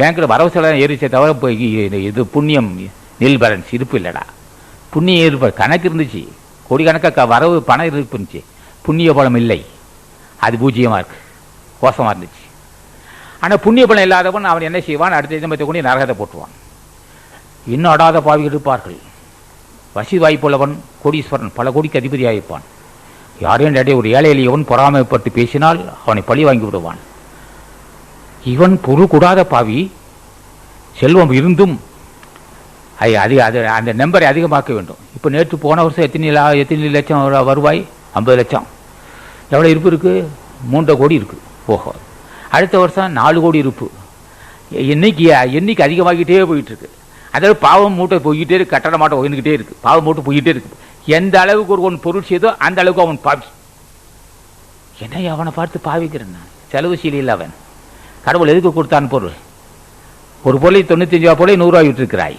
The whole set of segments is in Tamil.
பேங்க்கில் வரவு செலவு ஏறிச்சே தவிர இப்போ இது புண்ணியம் நெல் பேலன்ஸ் இருப்பு இல்லைடா. புண்ணிய இருப்பு கணக்கு இருந்துச்சு. கோடிக்கணக்காக வரவு பணம் இருப்பு இருந்துச்சு. புண்ணிய பலம் இல்லை. அது பூஜ்ஜியமாக இருக்கு. கோசமாக இருந்துச்சு. ஆனால் புண்ணிய பலம் இல்லாதவன் அவன் என்ன செய்வான்? அடுத்த ஜென்மத்தை கொண்டு நரகத்தை போட்டுவான் இன்னும் அடாத பாவிகள் இருப்பார்கள். வசதி வாய்ப்புள்ளவன் கோடீஸ்வரன் பல கோடிக்கு அதிபதியாக இருப்பான் யாரையும் ஒரு ஏழை எளியவன் பொறாமைப்பட்டு பேசினால் அவனை பழி வாங்கி விடுவான். இவன் பொருள் கூடாத பாவி. செல்வம் இருந்தும் அது அதிக அது அந்த நம்பரை அதிகமாக்க வேண்டும். இப்போ நேற்று போன வருஷம் எத்தனை லா எத்தனை லட்சம் வருவாய்? ஐம்பது லட்சம். எவ்வளோ இருப்பு இருக்குது மூன்றரை கோடி இருக்குது ஓஹோ. அடுத்த வருஷம் நாலு கோடி இருப்பு. எண்ணிக்கை எண்ணிக்கை அதிகமாகிட்டே போயிட்டுருக்கு. அதாவது பாவம் மூட்டை போய்கிட்டே இருக்கு கட்டட மாட்டை உயர்ந்துக்கிட்டே இருக்கு. பாவம் மூட்டை போய்கிட்டே இருக்கு. எந்த அளவுக்கு ஒரு ஒன்று பொருள் செய்தோ அந்த அளவுக்கு அவன் பாவி. என்ன அவனை பார்த்து பாவிக்கிறேன் நான். செலவு சீலில் அவன். கடவுள் எதுக்கு கொடுத்தான் பொருள். ஒரு பொருளை தொண்ணூத்தஞ்சு ரூபா பொருளை நூறுரூவா விட்டுருக்கிறாய்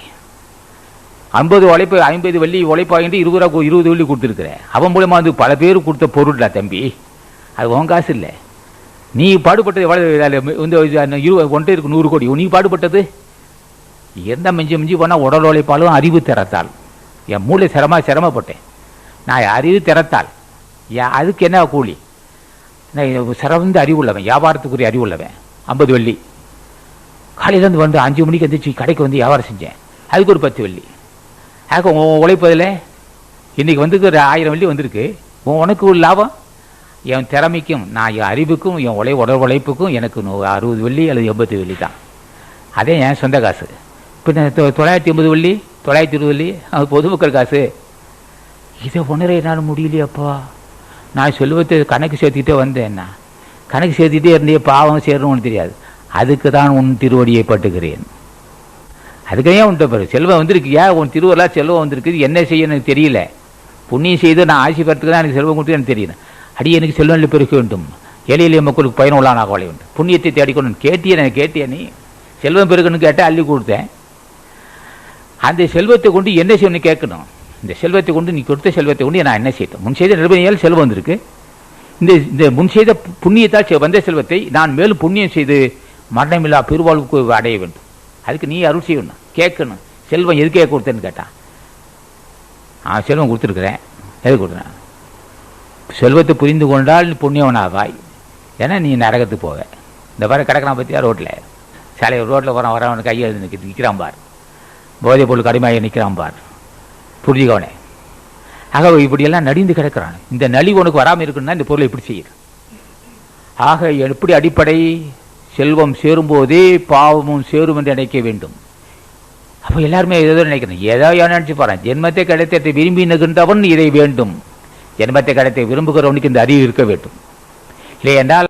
ஐம்பது உழைப்பு ஐம்பது வெள்ளி உழைப்பாகிட்டு இருபது ரூபா இருபது வெள்ளி கொடுத்துருக்குறேன் அவன் மூலமாக வந்து பல பேர் கொடுத்த பொருள்டா தம்பி. அது உன் காசு இல்லை. நீ பாடுபட்டது எவ்வளவு இந்த இது ஒன்றை இருக்கு நூறு கோடி. நீ பாடுபட்டது? எந்த மிஞ்சி மிஞ்சி போனால் உடல் உழைப்பாலும் அறிவு திறத்தால் என் மூளை சிரம சிரமப்பட்டேன். நான் அறிவு திறத்தால் ஏன் அதுக்கு என்ன கூலி? நான் சிறந்த அறிவு உள்ளவன் வியாபாரத்துக்குரிய அறிவு உள்ளவன் ஐம்பது வெள்ளி. காலையிலேருந்து வந்து அஞ்சு மணிக்கு வந்துச்சு கடைக்கு வந்து வியாபாரம் செஞ்சேன். அதுக்கு ஒரு பத்து வெள்ளி. ஆக உன் உழைப்பதில் இன்றைக்கி வந்துருக்கு ஒரு ஆயிரம் வெள்ளி வந்திருக்கு. உன் உனக்கு ஒரு லாபம். என் திறமைக்கும் நான் என் அறிவுக்கும் என் உழை உடல் உழைப்புக்கும் எனக்கு அறுபது வெள்ளி அல்லது எண்பது வெள்ளி தான். அதே என் சொந்த காசு. இப்போ தொள்ளாயிரத்தி எண்பது வெள்ளி தொள்ளாயிரத்தி இருபது வெள்ளி அது பொதுமக்கள் காசு. இதை உணர என்னால் முடியலையப்பா. நான் சொல்லுவது கணக்கு சேர்த்துக்கிட்டே வந்தேன் நான் கணக்கு சேர்த்துக்கிட்டே இருந்தே பாவம் சேரணும்னு தெரியாது. அதுக்கு தான் உன் திருவடியை பட்டுக்கிறேன் அதுக்கு ஏன் உன்ட்ட பிறகு செல்வம் வந்திருக்கு ஏன் உன் திருவருளா செல்வம் வந்திருக்குது. என்ன செய்ய எனக்கு தெரியல. புண்ணியம் செய்து நான் ஆசி பெறத்துக்கு தான் எனக்கு செல்வம் கொடுத்து எனக்கு தெரியல அடி எனக்கு செல்வம் பெருக்க வேண்டும். ஏழை எளிய மக்களுக்கு பயனுள்ளானாக வாழ வேண்டும். புண்ணியத்தை தேடிக்கொண்டு கேட்டியே நான் கேட்டிய நீ? செல்வம் பெருக்கணும்னு கேட்டால் அள்ளி கொடுத்தேன். அந்த செல்வத்தை கொண்டு என்ன செய்யணும்னு கேட்கணும். இந்த செல்வத்தை கொண்டு நீ கொடுத்த செல்வத்தை கொண்டு நான் என்ன செய்தேன் முன் செய்த நிர்பணியால் செல்வம் வந்திருக்கு. இந்த இந்த முன் செய்த புண்ணியத்தால் செ- வந்த செல்வத்தை நான் மேலும் புண்ணியம் செய்து மரணமில்லா பெருவாழ்வுக்கு அடைய வேண்டும். அதுக்கு நீ அருள் செய்யணும் கேட்கணும். செல்வம் எதுக்கே கொடுத்தேன்னு கேட்டான் ஆ செல்வம் கொடுத்துருக்குறேன். எது கொடுத்தேன்? செல்வத்தை புரிந்து கொண்டால் புண்ணியவனாவாய். ஏன்னா நீ நரகத்துக்கு போவ. இந்த பாரு கிடக்கிறான் பற்றியா ரோட்டில் சாலை ரோட்டில் போகிறான் வரவன் கையை நிற்கிறான் பார். போதைப் பொருள் கடுமையாக நிற்கிறான் பார். புரிஞ்சுக்கவனே ஆக இப்படியெல்லாம் நடிந்து கிடக்கிறான். இந்த நலி உனக்கு வராமல் இருக்குன்னா இந்த பொருளை இப்படி செய்யுது. ஆக எப்படி அடிப்படை? செல்வம் சேரும்போதே பாவமும் சேரும் என்று நினைக்க வேண்டும். அப்போ எல்லாருமே ஏதோ நினைக்கிறேன் ஏதோ நினைச்சு போறேன் ஜென்மத்தை கிடைத்ததை விரும்பி நிற்கின்றவன் இதை வேண்டும். ஜென்மத்தை கிடைத்த விரும்புகிறவனுக்கு இந்த அறிவு இருக்க வேண்டும். இல்லை என்றால்